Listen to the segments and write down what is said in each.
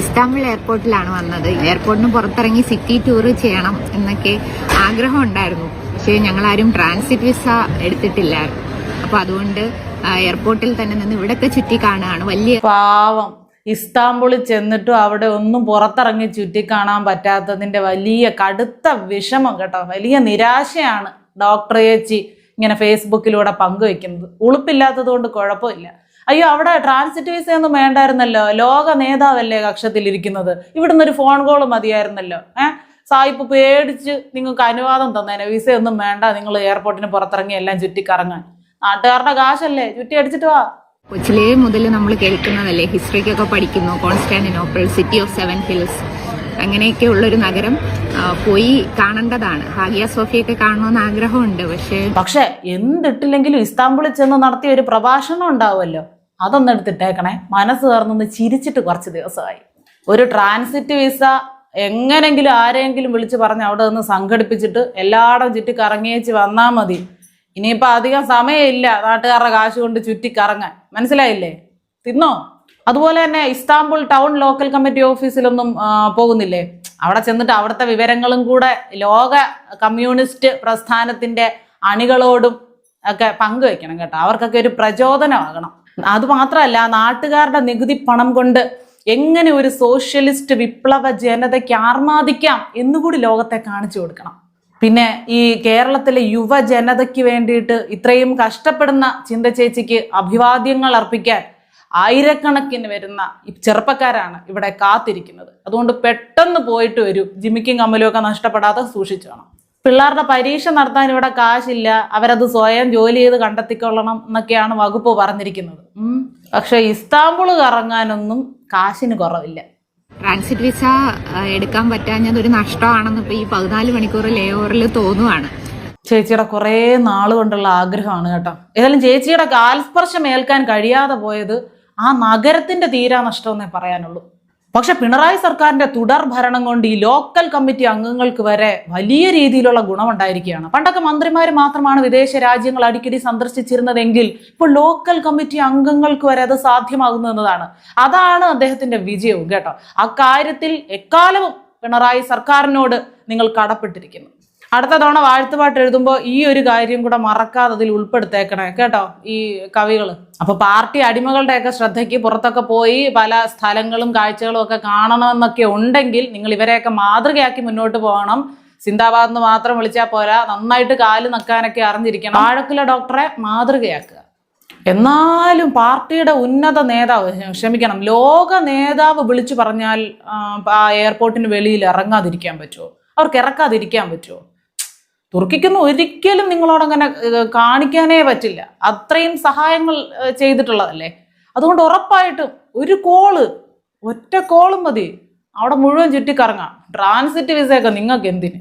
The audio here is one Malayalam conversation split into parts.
ഇസ്താംബുൾ എയർപോർട്ടിലാണ് വന്നത്. എയർപോർട്ടിന് പുറത്തിറങ്ങി സിറ്റി ടൂർ ചെയ്യണം എന്നൊക്കെ ആഗ്രഹം ഉണ്ടായിരുന്നു. പക്ഷേ ഞങ്ങളാരും ട്രാൻസിറ്റ് വിസ എടുത്തിട്ടില്ല അപ്പൊ അതുകൊണ്ട് എയർപോർട്ടിൽ തന്നെ നിന്ന് ഇവിടൊക്കെ ചുറ്റി കാണുകയാണ്. വലിയ പാവം. ഇസ്താംബുളിൽ ചെന്നിട്ടും അവിടെ ഒന്നും പുറത്തിറങ്ങി ചുറ്റിക്കാണാൻ പറ്റാത്തതിന്റെ വലിയ കടുത്ത വിഷമം കേട്ടോ. വലിയ നിരാശയാണ് ഡോക്ടർ ചേച്ചി ഇങ്ങനെ ഫേസ്ബുക്കിലൂടെ പങ്കുവെക്കുന്നത്. ഉളുപ്പില്ലാത്തത് കൊണ്ട് കുഴപ്പമില്ല. അയ്യോ അവിടെ ട്രാൻസിറ്റ് വിസ ഒന്നും വേണ്ടായിരുന്നല്ലോ. ലോക നേതാവല്ലേ കക്ഷത്തിലിരിക്കുന്നത് ഇവിടുന്ന് ഒരു ഫോൺ കോൾ മതിയായിരുന്നല്ലോ. ഏഹ് സായിപ്പ് പേടിച്ച് നിങ്ങൾക്ക് അനുവാദം തന്നേനെ. വിസ ഒന്നും വേണ്ട. നിങ്ങൾ എയർപോർട്ടിന് പുറത്തിറങ്ങി എല്ലാം ചുറ്റിക്കറങ്ങാൻ. നാട്ടുകാരുടെ കാശല്ലേ? ചുറ്റി അടിച്ചിട്ട് വാ. കൊച്ചിലേ മുതൽ നമ്മൾ കേൾക്കുന്നതല്ലേ? ഹിസ്റ്ററിക്കൊക്കെ പഠിക്കുന്നു. Constantinople city of seven hills അങ്ങനെയൊക്കെ ഉള്ളൊരു നഗരം പോയി കാണേണ്ടതാണ്. ഹാഗിയ സോഫിയൊക്കെ കാണണമെന്ന് ആഗ്രഹമുണ്ട് പക്ഷേ പക്ഷേ എന്തിട്ടില്ലെങ്കിലും ഇസ്താംബുളിൽ ചെന്ന് നടത്തിയ ഒരു പ്രഭാഷണം ഉണ്ടാവുമല്ലോ. അതൊന്നും എടുത്തിട്ടേക്കണേ മനസ്സ് കയറുന്നൊന്ന് ചിരിച്ചിട്ട് കുറച്ച് ദിവസമായി. ഒരു ട്രാൻസിറ്റ് വിസ എങ്ങനെങ്കിലും ആരെങ്കിലും വിളിച്ച് പറഞ്ഞ് അവിടെ നിന്ന് സംഘടിപ്പിച്ചിട്ട് എല്ലായിടം ചുറ്റി കറങ്ങിയേച്ച് വന്നാൽ മതി. ഇനിയിപ്പോൾ അധികം സമയമില്ല നാട്ടുകാരുടെ കാശ് കൊണ്ട് ചുറ്റി കറങ്ങാൻ മനസ്സിലായില്ലേ? തിന്നോ? അതുപോലെ തന്നെ ഇസ്താംബുൾ ടൗൺ ലോക്കൽ കമ്മിറ്റി ഓഫീസിലൊന്നും പോകുന്നില്ലേ? അവിടെ ചെന്നിട്ട് അവിടുത്തെ വിവരങ്ങളും കൂടെ ലോക കമ്മ്യൂണിസ്റ്റ് പ്രസ്ഥാനത്തിന്റെ അണികളോടും ഒക്കെ പങ്കുവെക്കണം കേട്ടോ. അവർക്കൊക്കെ ഒരു പ്രചോദനമാകണം. അത് മാത്രമല്ല നാട്ടുകാരുടെ നികുതി പണം കൊണ്ട് എങ്ങനെ ഒരു സോഷ്യലിസ്റ്റ് വിപ്ലവ ജനതയ്ക്ക് ആർമാദിക്കാം എന്നുകൂടി ലോകത്തെ കാണിച്ചു കൊടുക്കണം. പിന്നെ ഈ കേരളത്തിലെ യുവജനതയ്ക്ക് വേണ്ടിയിട്ട് ഇത്രയും കഷ്ടപ്പെടുന്ന ചിന്ത ചേച്ചിക്ക് അഭിവാദ്യങ്ങൾ അർപ്പിക്കാൻ ആയിരക്കണക്കിന് വരുന്ന ചെറുപ്പക്കാരാണ് ഇവിടെ കാത്തിരിക്കുന്നത്. അതുകൊണ്ട് പെട്ടെന്ന് പോയിട്ട് വരും. ജിമിക്കും കമ്മലും ഒക്കെ നഷ്ടപ്പെടാതെ സൂക്ഷിച്ചു വേണം. പിള്ളേരുടെ പരീക്ഷ നടത്താൻ ഇവിടെ കാശില്ല. അവരത് സ്വയം ജോലി ചെയ്ത് കണ്ടെത്തിക്കൊള്ളണം എന്നൊക്കെയാണ് വകുപ്പ് പറഞ്ഞിരിക്കുന്നത്. പക്ഷെ ഇസ്താംബുൾ കറങ്ങാനൊന്നും കാശിന് കുറവില്ല. ട്രാൻസിറ്റ് വിസ എടുക്കാൻ പറ്റാഞ്ഞത് ഒരു നഷ്ടമാണെന്ന് ഇപ്പൊ ഈ പതിനാല് മണിക്കൂർ ലേ ഓവറിൽ തോന്നുവാണ്. ചേച്ചിയുടെ കുറേ നാൾ കൊണ്ടുള്ള ആഗ്രഹമാണ് കേട്ടോ. ഏതായാലും ചേച്ചിയുടെ കാൽസ്പർശം ഏൽക്കാൻ കഴിയാതെ പോയത് ആ നഗരത്തിന്റെ തീരാ നഷ്ടമെന്നേ പറയാനുള്ളൂ. പക്ഷെ പിണറായി സർക്കാരിന്റെ തുടർ ഭരണം കൊണ്ട് ഈ ലോക്കൽ കമ്മിറ്റി അംഗങ്ങൾക്ക് വരെ വലിയ രീതിയിലുള്ള ഗുണമുണ്ടായിരിക്കുകയാണ്. പണ്ടൊക്കെ മന്ത്രിമാർ മാത്രമാണ് വിദേശ രാജ്യങ്ങൾ അടിക്കടി സന്ദർശിച്ചിരുന്നതെങ്കിൽ ഇപ്പോൾ ലോക്കൽ കമ്മിറ്റി അംഗങ്ങൾക്ക് വരെ അത് സാധ്യമാകുന്നു എന്നതാണ്. അതാണ് അദ്ദേഹത്തിന്റെ വിജയവും കേട്ടോ. അക്കാര്യത്തിൽ എക്കാലവും പിണറായി സർക്കാരിനോട് നിങ്ങൾ കടപ്പെട്ടിരിക്കുന്നു. അടുത്ത തവണ വാഴ്ത്തുപാട്ട് എഴുതുമ്പോൾ ഈ ഒരു കാര്യം കൂടെ മറക്കാതെ അതിൽ ഉൾപ്പെടുത്തേക്കണേ കേട്ടോ ഈ കവികൾ അപ്പൊ പാർട്ടി അടിമകളുടെയൊക്കെ ശ്രദ്ധയ്ക്ക് പുറത്തൊക്കെ പോയി പല സ്ഥലങ്ങളും കാഴ്ചകളും ഒക്കെ കാണണമെന്നൊക്കെ ഉണ്ടെങ്കിൽ നിങ്ങൾ ഇവരെയൊക്കെ മാതൃകയാക്കി മുന്നോട്ട് പോകണം. സിന്ദാബാദ് എന്ന് മാത്രം വിളിച്ചാൽ പോരാ. നന്നായിട്ട് കാൽ നക്കാനൊക്കെ അറിഞ്ഞിരിക്കണം. ആഴക്കുല ഡോക്ടറെ മാതൃകയാക്കുക. എന്നാലും പാർട്ടിയുടെ ഉന്നത നേതാവ് ക്ഷമിക്കണം ലോക നേതാവ് വിളിച്ചു പറഞ്ഞാൽ ആ എയർപോർട്ടിന് വെളിയിൽ ഇറങ്ങാതിരിക്കാൻ പറ്റുമോ? അവർക്ക് ഇറക്കാതിരിക്കാൻ പറ്റുമോ? തുർക്കിക്കൊന്നും ഒരിക്കലും നിങ്ങളോട് അങ്ങനെ കാണിക്കാനേ പറ്റില്ല. അത്രയും സഹായങ്ങൾ ചെയ്തിട്ടുള്ളതല്ലേ? അതുകൊണ്ട് ഉറപ്പായിട്ടും ഒരു കോൾ ഒറ്റ കോളും മതി. അവിടെ മുഴുവൻ ചുറ്റിക്കറങ്ങാം. ട്രാൻസിറ്റ് വിസയൊക്കെ നിങ്ങൾക്ക് എന്തിന്?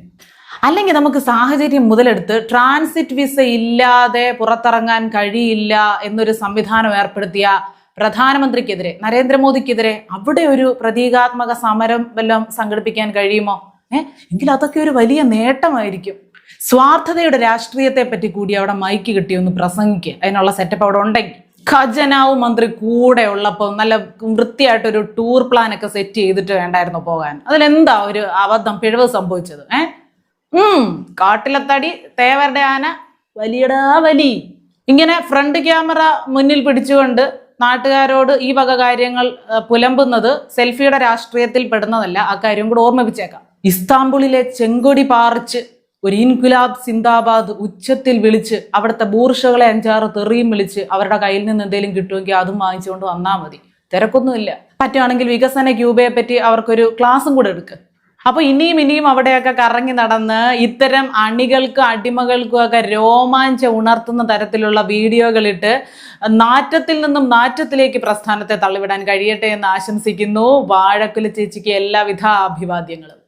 അല്ലെങ്കിൽ നമുക്ക് സാഹചര്യം മുതലെടുത്ത് ട്രാൻസിറ്റ് വിസ ഇല്ലാതെ പുറത്തിറങ്ങാൻ കഴിയില്ല എന്നൊരു സംവിധാനം ഏർപ്പെടുത്തിയ പ്രധാനമന്ത്രിക്കെതിരെ നരേന്ദ്രമോദിക്കെതിരെ അവിടെ ഒരു പ്രതീകാത്മക സമരം വല്ലതും സംഘടിപ്പിക്കാൻ കഴിയുമോ? ഏഹ് എങ്കിൽ അതൊക്കെ ഒരു വലിയ നേട്ടമായിരിക്കും. സ്വാർത്ഥതയുടെ രാഷ്ട്രീയത്തെ പറ്റി കൂടി അവിടെ മൈക്ക് കിട്ടി ഒന്ന് പ്രസംഗിക്കുക അതിനുള്ള സെറ്റപ്പ് അവിടെ ഉണ്ടെങ്കിൽ ഖജനാവ് മന്ത്രി കൂടെ ഉള്ളപ്പോൾ നല്ല വൃത്തിയായിട്ടൊരു ടൂർ പ്ലാൻ ഒക്കെ സെറ്റ് ചെയ്തിട്ട് വേണ്ടായിരുന്നു പോകാൻ. അതിലെന്താ ഒരു അബദ്ധം പിഴവ് സംഭവിച്ചത്? ഏ? ഉം കാട്ടിലത്തടി തേവരുടെ ആന വലിയടാ വലി. ഇങ്ങനെ ഫ്രണ്ട് ക്യാമറ മുന്നിൽ പിടിച്ചുകൊണ്ട് നാട്ടുകാരോട് ഈ വക കാര്യങ്ങൾ പുലമ്പുന്നത് സെൽഫിയുടെ രാഷ്ട്രീയത്തിൽ പെടുന്നതല്ല. ആ കാര്യം കൂടെ ഓർമ്മിപ്പിച്ചേക്കാം. ഇസ്താംബുളിലെ ചെങ്കൊടി പാറിച്ച് ഒരു ഇൻകുലാബ് സിന്ദാബാദ് ഉച്ചത്തിൽ വിളിച്ച് അവിടുത്തെ ബൂർഷകളെ അഞ്ചാറ് തെറിയും വിളിച്ച് അവരുടെ കയ്യിൽ നിന്ന് എന്തെങ്കിലും കിട്ടുമെങ്കിൽ അതും വാങ്ങിച്ചുകൊണ്ട് വന്നാൽ മതി. തിരക്കൊന്നുമില്ല. പറ്റുവാണെങ്കിൽ വികസന ക്യൂബയെ പറ്റി അവർക്കൊരു ക്ലാസ്സും കൂടെ എടുക്കുക അപ്പൊ ഇനിയും ഇനിയും അവിടെയൊക്കെ കറങ്ങി നടന്ന് ഇത്തരം അണികൾക്കും അടിമകൾക്കും ഒക്കെ രോമാഞ്ചം ഉണർത്തുന്ന തരത്തിലുള്ള വീഡിയോകളിട്ട് നാറ്റത്തിൽ നിന്നും നാറ്റത്തിലേക്ക് പ്രസ്ഥാനത്തെ തള്ളിവിടാൻ കഴിയട്ടെ എന്ന് ആശംസിക്കുന്നു. വാഴക്കുല ചേച്ചിക്ക് എല്ലാവിധ അഭിവാദ്യങ്ങളും.